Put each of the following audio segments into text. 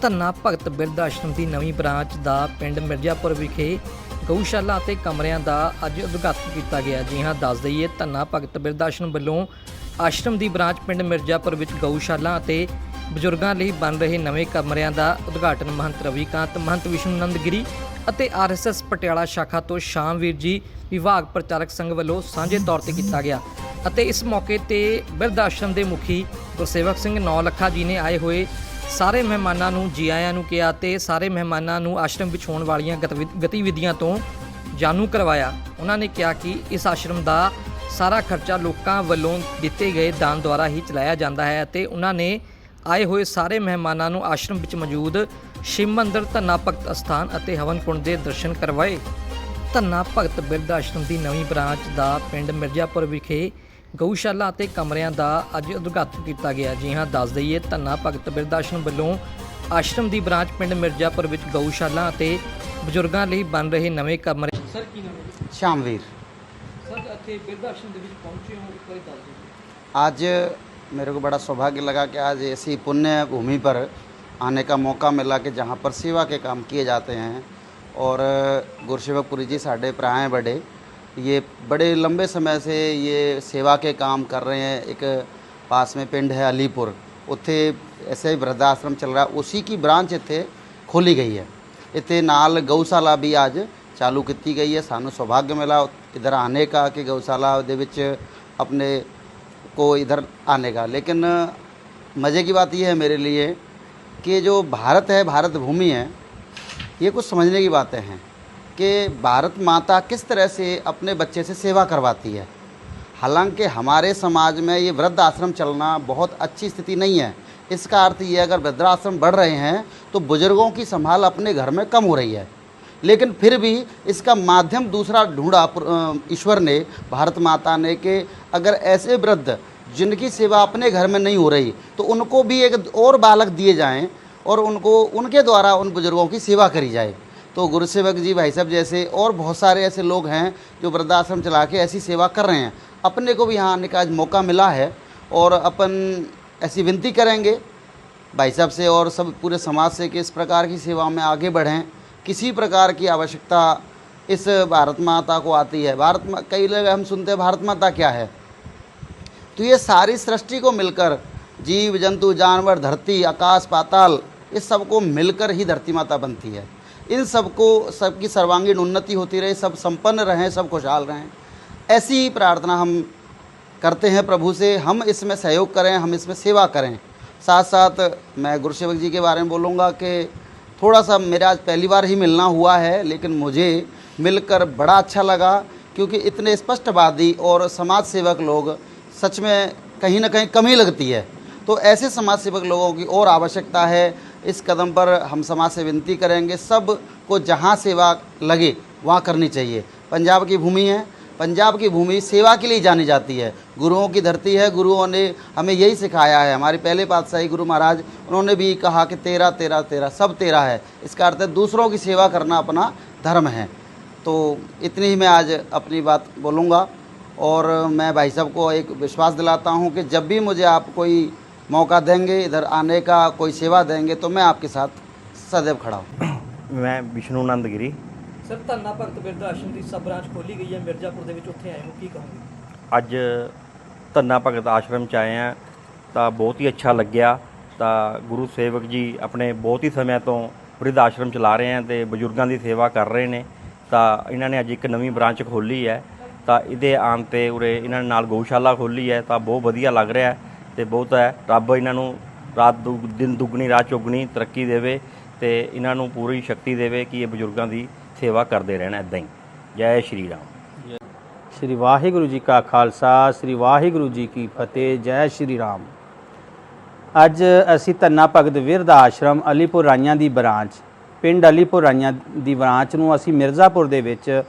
ਧੰਨਾ ਭਗਤ ਬਿਰਧ ਆਸ਼ਰਮ ਦੀ ਨਵੀਂ ਬ੍ਰਾਂਚ ਦਾ ਪਿੰਡ ਮਿਰਜ਼ਾਪੁਰ ਵਿਖੇ ਗਊਸ਼ਾਲਾ ਅਤੇ ਕਮਰਿਆਂ ਦਾ ਅੱਜ ਉਦਘਾਟਨ ਕੀਤਾ ਗਿਆ। ਜੀ ਹਾਂ, ਦੱਸ ਦਈਏ, ਧੰਨਾ ਭਗਤ ਬਿਰਧ ਆਸ਼ਰਮ ਵੱਲੋਂ ਆਸ਼ਰਮ ਦੀ ਬ੍ਰਾਂਚ ਪਿੰਡ ਮਿਰਜ਼ਾਪੁਰ ਵਿੱਚ ਗਊਸ਼ਾਲਾ ਅਤੇ ਬਜ਼ੁਰਗਾਂ ਲਈ ਬਣ ਰਹੇ ਨਵੇਂ ਕਮਰਿਆਂ ਦਾ ਉਦਘਾਟਨ ਮਹੰਤ ਰਵੀਕਾਂਤ, ਮਹੰਤ ਵਿਸ਼ਨੂਨੰਦ ਗਿਰੀ ਅਤੇ ਆਰਐਸਐਸ ਪਟਿਆਲਾ ਸ਼ਾਖਾ ਤੋਂ ਸ਼ਾਮਵੀਰ ਜੀ, ਵਿਭਾਗ ਪ੍ਰਚਾਰਕ ਸੰਘ ਵੱਲੋਂ ਸਾਂਝੇ ਤੌਰ ਤੇ ਕੀਤਾ ਗਿਆ ਅਤੇ ਇਸ ਮੌਕੇ ਤੇ ਬਿਰਧ ਆਸ਼ਰਮ ਦੇ ਮੁਖੀ ਗੁਰਸੇਵਕ ਸਿੰਘ ਨੌਲੱਖਾ ਜੀ ਨੇ ਆਏ ਹੋਏ ਸਾਰੇ ਮਹਿਮਾਨਾਂ ਨੂੰ ਜੀ ਆਇਆਂ ਨੂੰ ਕਿਹਾ ਤੇ ਸਾਰੇ ਮਹਿਮਾਨਾਂ ਨੂੰ ਆਸ਼ਰਮ ਵਿੱਚ ਹੋਣ ਵਾਲੀਆਂ ਗਤਿਵਿ- ਗਤੀਵਿਧੀਆਂ ਤੋਂ ਜਾਣੂ ਕਰਵਾਇਆ। ਉਹਨਾਂ ਨੇ ਕਿਹਾ ਕਿ ਇਸ ਆਸ਼ਰਮ ਦਾ ਸਾਰਾ ਖਰਚਾ ਲੋਕਾਂ ਵੱਲੋਂ ਦਿੱਤੇ ਗਏ ਦਾਨ ਦੁਆਰਾ ਹੀ ਚਲਾਇਆ ਜਾਂਦਾ ਹੈ ਅਤੇ ਉਹਨਾਂ ਨੇ ਆਏ ਹੋਏ ਸਾਰੇ ਮਹਿਮਾਨਾਂ ਨੂੰ ਆਸ਼ਰਮ ਵਿੱਚ ਮੌਜੂਦ ਸ਼ਿਵ ਮੰਦਿਰ ਧੰਨਾ ਭਗਤ ਅਸਥਾਨ ਅਤੇ ਹਵਨ ਕੁੰਡ ਦੇ ਦਰਸ਼ਨ ਕਰਵਾਏ। ਧੰਨਾ ਭਗਤ ਬਿਰਧ ਆਸ਼ਰਮ ਦੀ ਨਵੀਂ ਬ੍ਰਾਂਚ ਦਾ ਪਿੰਡ ਮਿਰਜ਼ਾਪੁਰ ਵਿਖੇ ਗਊਸ਼ਾਲਾ ਅਤੇ ਕਮਰਿਆਂ ਦਾ ਅੱਜ ਉਦਘਾਟਨ ਕੀਤਾ ਗਿਆ ਜੀ ਹਾਂ ਦੱਸ ਦਈਏ ਧੰਨਾ ਭਗਤ ਬਿਰਧ ਆਸ਼ਰਮ ਵੱਲੋਂ ਆਸ਼ਰਮ ਦੀ ਬ੍ਰਾਂਚ ਪਿੰਡ ਮਿਰਜ਼ਾਪੁਰ ਵਿੱਚ ਗਊਸ਼ਾਲਾ ਅਤੇ ਬਜ਼ੁਰਗਾਂ ਲਈ ਬਣ ਰਹੇ ਨਵੇਂ ਕਮਰੇ ਸਰ ਕੀ ਨਾਮ ਹੈ श्यामवीर ਸਰ ਇੱਥੇ ਬਿਰਧ ਆਸ਼ਰਮ ਦੇ ਵਿੱਚ ਪਹੁੰਚੇ ਹੋ ਇੱਕ ਵਾਰੀ ਦੱਸ ਦਿਓ आज मेरे को बड़ा सौभाग्य लगा कि आज ऐसी पुण्य भूमि पर आने का मौका मिला कि जहाँ पर सेवा के काम किए जाते हैं और गुरसेवकपुरी जी साढ़े प्राय बड़े ये बड़े लंबे समय से ये सेवा के काम कर रहे हैं। एक पास में पिंड है अलीपुर। उत्थे ऐसे ही वृद्धाश्रम चल रहा ਉਸੇ ਕੀ ਬ੍ਰਾਂਚ ਇੱਥੇ ਖੋਲੀ ਗਈ ਹੈ ਇੱਥੇ ਨਾਲ ਗਊਸ਼ਾਲਾ ਵੀ ਅੱਜ ਚਾਲੂ ਕੀਤੀ ਗਈ ਹੈ ਸਾਨੂੰ ਸੁਭਾਗ ਮਿਲਾ ਇਧਰ ਆਨੇ ਕਾ ਕਿ ਗਊਸ਼ਾਲਾ ਦੇ ਵਿੱਚ को इधर आने का। लेकिन मज़े की बात यह है मेरे लिए कि जो भारत है, भारत भूमि है, ये कुछ समझने की बातें हैं। कि भारत माता किस तरह से अपने बच्चे से सेवा करवाती है? हालाँकि हमारे समाज में ये वृद्ध आश्रम चलना बहुत अच्छी स्थिति नहीं है। इसका अर्थ ये अगर वृद्धाश्रम बढ़ रहे हैं तो बुज़ुर्गों की संभाल अपने घर में कम हो रही है। लेकिन फिर भी इसका माध्यम दूसरा ढूंढा ईश्वर ने, भारत माता ने कि अगर ऐसे वृद्ध, जिनकी सेवा अपने घर में नहीं हो रही तो उनको भी एक और बालक दिए जाएँ और उनको, उनके द्वारा उन बुज़ुर्गों की सेवा करी जाए। तो गुरुसेवक जी भाई साहब जैसे और बहुत सारे ऐसे लोग हैं जो वृद्धाश्रम चला के ऐसी सेवा कर रहे हैं। अपने को भी यहाँ आने का आज मौका मिला है और अपन ऐसी विनती करेंगे भाई साहब से और सब पूरे समाज से कि इस प्रकार की सेवा में आगे बढ़ें। किसी प्रकार की आवश्यकता इस भारत माता को आती है। भारत मा- कई लोग हम सुनते हैं, भारत माता क्या है? तो ये सारी सृष्टि को मिलकर, जीव, जंतु, जानवर, धरती, आकाश, पाताल, इस सबको मिलकर ही धरती माता बनती है। इन सबको सबकी सर्वांगीण उन्नति होती रहे, सब संपन्न रहें, सब खुशहाल रहें। ऐसी ही प्रार्थना हम करते हैं प्रभु से। हम इसमें सहयोग करें, हम इसमें सेवा करें। साथ साथ मैं गुरुसेवक जी के बारे में बोलूँगा कि थोड़ा सा मेरा आज पहली बार ही मिलना हुआ है, लेकिन मुझे मिलकर बड़ा अच्छा लगा, क्योंकि इतने स्पष्टवादी और समाज सेवक लोग सच में कहीं ना कहीं कमी लगती है। तो ऐसे समाज सेवक लोगों की और आवश्यकता है। इस कदम पर हम समाज से विनती करेंगे, सबको जहाँ सेवा लगे, वहाँ करनी चाहिए। पंजाब की भूमि है, पंजाब की भूमि सेवा के लिए जानी जाती है। गुरुओं की धरती है, गुरुओं ने हमें यही सिखाया है। हमारे पहले पातशाही गुरु महाराज, उन्होंने भी कहा कि तेरा तेरा तेरा, सब तेरा है। इसका अर्थ है, दूसरों की सेवा करना अपना धर्म है। तो इतनी ही मैं आज अपनी बात बोलूँगा, और मैं भाई साहब को एक विश्वास दिलाता हूँ कि जब भी मुझे आप कोई मौका देंगे इधर आने का कोई सेवा देंगे तो मैं आपके साथ सदैव खड़ा हूँ ਮੈਂ ਵਿਸ਼ਨੂੰ ਆਨੰਦ ਗਿਰੀ ਸਰ ਧੰਨਾ ਭਗਤ ਬਿਰਧ ਆਸ਼ਰਮ ਦੀ ਸਬ ਬ੍ਰਾਂਚ ਖੋਲੀ ਗਈ ਹੈ ਮਿਰਜ਼ਾਪੁਰ ਦੇ ਵਿੱਚ ਉੱਥੇ ਆਏ ਹੋ ਕੀ ਕਹੋਗੇ ਅੱਜ ਧੰਨਾ ਭਗਤ ਆਸ਼ਰਮ ਚ ਆਏ ਆ ਤਾਂ ਬਹੁਤ ਹੀ ਅੱਛਾ ਲੱਗਿਆ ਤਾਂ ਗੁਰੂ ਸੇਵਕ ਜੀ ਆਪਣੇ ਬਹੁਤ ਹੀ ਸਮੇਂ ਤੋਂ ਬ੍ਰਿਧ ਆਸ਼ਰਮ ਚਲਾ ਰਹੇ ਆ ਤੇ ਬਜ਼ੁਰਗਾਂ ਦੀ ਸੇਵਾ ਕਰ ਰਹੇ ਨੇ ਤਾਂ ਇਹਨਾਂ ਨੇ ਅੱਜ ਇੱਕ ਨਵੀਂ ਬ੍ਰਾਂਚ ਖੋਲੀ ਹੈ ਤਾਂ ਇਹਦੇ ਆਉਣ ਤੇ ਉਰੇ ਇਹਨਾਂ ਨੇ ਨਾਲ ਗਊਸ਼ਾਲਾ ਖੋਲੀ ਹੈ ਤਾਂ ਬਹੁਤ ਵਧੀਆ ਲੱਗ ਰਿਹਾ ਹੈ ਤੇ ਬਹੁਤ ਹੈ। ਰੱਬ ਇਹਨਾਂ ਨੂੰ ਰਾਤ ਦੁ, ਦਿਨ ਦੁੱਗਣੀ, ਰਾਤ ਚੌਗਣੀ ਤਰੱਕੀ ਦੇਵੇ ਤੇ ਇਹਨਾਂ ਨੂੰ ਪੂਰੀ ਸ਼ਕਤੀ ਦੇਵੇ ਕਿ ਇਹ ਬਜ਼ੁਰਗਾਂ ਦੀ ਸੇਵਾ ਕਰਦੇ ਰਹਿਣ ਇਦਾਂ ਹੀ। ਜੈ ਸ਼੍ਰੀ ਰਾਮ। ਸ੍ਰੀ ਵਾਹਿਗੁਰੂ ਜੀ ਕਾ ਖਾਲਸਾ, ਸ੍ਰੀ ਵਾਹਿਗੁਰੂ ਜੀ ਕੀ ਫਤਿਹ, ਜੈ ਸ਼੍ਰੀ ਰਾਮ। ਅੱਜ ਅਸੀਂ ਧੰਨਾ ਭਗਤ ਵਿਰਧ ਆਸ਼ਰਮ ਅਲੀਪੁਰ ਰਾਈਆਂ ਦੀ ਬ੍ਰਾਂਚ, ਪਿੰਡ ਅਲੀਪੁਰ ਰਾਈਆਂ ਦੀ ਬ੍ਰਾਂਚ ਨੂੰ ਅਸੀਂ ਮਿਰਜ਼ਾਪੁਰ ਦੇ ਵਿੱਚ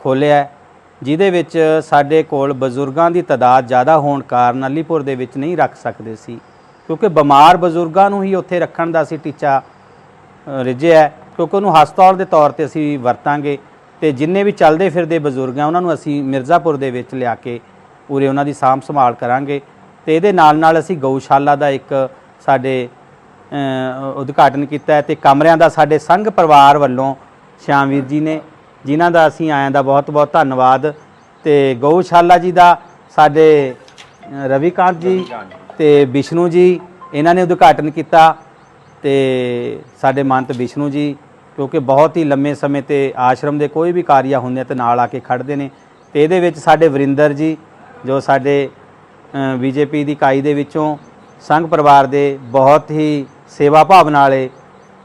ਖੋਲ੍ਹਿਆ ਜਿਹਦੇ ਵਿੱਚ ਸਾਡੇ ਕੋਲ ਬਜ਼ੁਰਗਾਂ ਦੀ ਤਾਦਾਦ ਜ਼ਿਆਦਾ ਹੋਣ ਕਾਰਨ ਅਲੀਪੁਰ ਦੇ ਵਿੱਚ ਨਹੀਂ ਰੱਖ ਸਕਦੇ ਸੀ। ਕਿਉਂਕਿ ਬਿਮਾਰ ਬਜ਼ੁਰਗਾਂ ਨੂੰ ਹੀ ਉੱਥੇ ਰੱਖਣ ਦਾ ਅਸੀਂ ਟੀਚਾ ਅ, ਰਿੱਝਿਆ ਹੈ, ਕਿਉਂਕਿ ਉਹਨੂੰ ਹਸਪਤਾਲ ਦੇ ਤੌਰ ਤੇ ਅਸੀਂ ਵਰਤਾਂਗੇ ਤੇ ਜਿੰਨੇ ਵੀ ਚੱਲਦੇ ਫਿਰਦੇ ਬਜ਼ੁਰਗ ਆ ਉਹਨਾਂ ਨੂੰ ਅਸੀਂ ਮਿਰਜ਼ਾਪੁਰ ਦੇ ਵਿੱਚ ਲਿਆ ਕੇ ਉਰੇ ਉਹਨਾਂ ਦੀ ਸਾਂਭ ਸੰਭਾਲ ਕਰਾਂਗੇ। ਤੇ ਇਹਦੇ ਨਾਲ ਨਾਲ ਅਸੀਂ ਗਊਸ਼ਾਲਾ ਦਾ ਇੱਕ ਸਾਡੇ ਉਦਘਾਟਨ ਕੀਤਾ ਹੈ ਤੇ ਕਮਰਿਆਂ ਦਾ ਸਾਡੇ ਸੰਘ ਪਰਿਵਾਰ ਵੱਲੋਂ ਸ਼ਾਮਵੀਰ ਜੀ ਨੇ ਜਿਨ੍ਹਾਂ ਦਾ ਅਸੀਂ ਆਇਆਂ ਦਾ ਬਹੁਤ-ਬਹੁਤ ਧੰਨਵਾਦ ਤੇ ਗਊਸ਼ਾਲਾ ਜੀ ਦਾ, ਸਾਡੇ ਰਵੀਕਾਂਤ ਜੀ ਤੇ ਵਿਸ਼ਨੂੰ ਜੀ, ਇਹਨਾਂ ਨੇ ਉਦਘਾਟਨ ਕੀਤਾ ਤੇ ਸਾਡੇ ਮੰਤ ਵਿਸ਼ਨੂੰ ਜੀ, ਕਿਉਂਕਿ ਬਹੁਤ ਹੀ ਲੰਮੇ ਸਮੇਂ ਤੇ ਆਸ਼ਰਮ ਦੇ ਕੋਈ ਵੀ ਕਾਰਿਆ ਹੁੰਦੇ ਆ ਤੇ ਨਾਲ ਆ ਕੇ ਖੜਦੇ ਨੇ ਤੇ ਇਹਦੇ ਵਿੱਚ ਸਾਡੇ ਵਰਿੰਦਰ ਜੀ, ਜੋ ਸਾਡੇ ਬੀਜੇਪੀ ਦੀ ਇਕਾਈ ਦੇ ਵਿੱਚੋਂ ਸੰਘ ਪਰਿਵਾਰ ਦੇ ਬਹੁਤ ਹੀ ਸੇਵਾ ਭਾਵਨਾ ਵਾਲੇ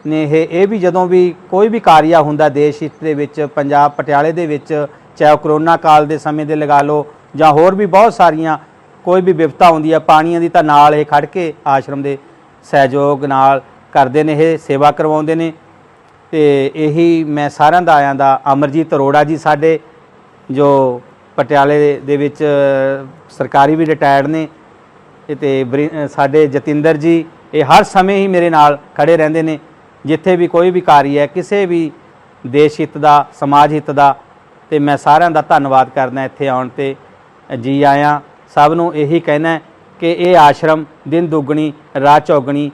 ਨੇ ਇਹ ਇਹ ਵੀ ਜਦੋਂ ਵੀ ਕੋਈ ਵੀ ਕਾਰਿਆ ਹੁੰਦਾ ਦੇਸ਼ ਦੇ ਵਿੱਚ, ਪੰਜਾਬ ਪਟਿਆਲੇ ਦੇ ਵਿੱਚ, ਚਾਹੇ ਉਹ ਕਰੋਨਾ ਕਾਲ ਦੇ ਸਮੇਂ ਦੇ ਲਗਾ ਲਓ ਜਾਂ ਹੋਰ ਵੀ ਬਹੁਤ ਸਾਰੀਆਂ ਕੋਈ ਵੀ ਵਿਪਤਾ ਹੁੰਦੀ ਹੈ ਪਾਣੀਆਂ ਦੀ ਤਾਂ ਨਾਲ ਇਹ ਖੜ ਕੇ ਆਸ਼ਰਮ ਦੇ ਸਹਿਯੋਗ ਨਾਲ ਕਰਦੇ ਨੇ, ਇਹ ਸੇਵਾ ਕਰਵਾਉਂਦੇ ਨੇ। ਤੇ ਇਹੀ ਮੈਂ ਸਾਰਿਆਂ ਦਾ ਆਇਆਂ ਦਾ, ਅਮਰਜੀਤ ਅਰੋੜਾ ਜੀ ਸਾਡੇ ਜੋ ਪਟਿਆਲੇ ਦੇ ਵਿੱਚ ਸਰਕਾਰੀ ਵੀ ਰਿਟਾਇਰਡ ਨੇ, ਇਹ ਤੇ ਬਰੀ- ਸਾਡੇ ਜਤਿੰਦਰ ਜੀ, ਇਹ ਹਰ ਸਮੇਂ ਹੀ ਮੇਰੇ ਨਾਲ ਖੜੇ ਰਹਿੰਦੇ ਨੇ। ਜਿੱਥੇ ਵੀ ਕੋਈ ਵੀ ਕਾਰੀ ਹੈ, ਕਿਸੇ ਵੀ ਦੇਸ਼ ਹਿੱਤ ਦਾ, ਸਮਾਜ ਹਿੱਤ ਦਾ, ਤੇ ਮੈਂ ਸਾਰਿਆਂ ਦਾ ਧੰਨਵਾਦ ਕਰਦਾ ਇੱਥੇ ਆਉਣ ਤੇ। ਜੀ ਆਇਆਂ, ਸਭ ਨੂੰ ਇਹੀ ਕਹਿਣਾ ਕਿ ਇਹ ਆਸ਼ਰਮ ਦਿਨ ਦੁੱਗਣੀ, ਰਾਤ ਚੌਗਣੀ,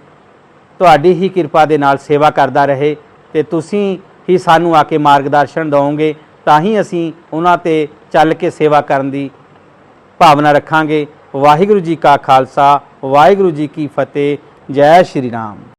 ਤੁਹਾਡੀ ਹੀ ਕਿਰਪਾ ਦੇ ਨਾਲ ਸੇਵਾ ਕਰਦਾ ਰਹੇ ਤੇ ਤੁਸੀਂ ਹੀ ਸਾਨੂੰ ਆ ਕੇ ਮਾਰਗਦਰਸ਼ਨ ਦਿਓਗੇ ਤਾਂ ਹੀ ਅਸੀਂ ਉਹਨਾਂ ਤੇ ਚੱਲ ਕੇ ਸੇਵਾ ਕਰਨ ਦੀ ਭਾਵਨਾ ਰੱਖਾਂਗੇ। ਵਾਹਿਗੁਰੂ ਜੀ ਕਾ ਖਾਲਸਾ, ਵਾਹਿਗੁਰੂ ਜੀ ਕੀ ਫਤਿਹ, ਜੈ ਸ਼੍ਰੀ ਰਾਮ।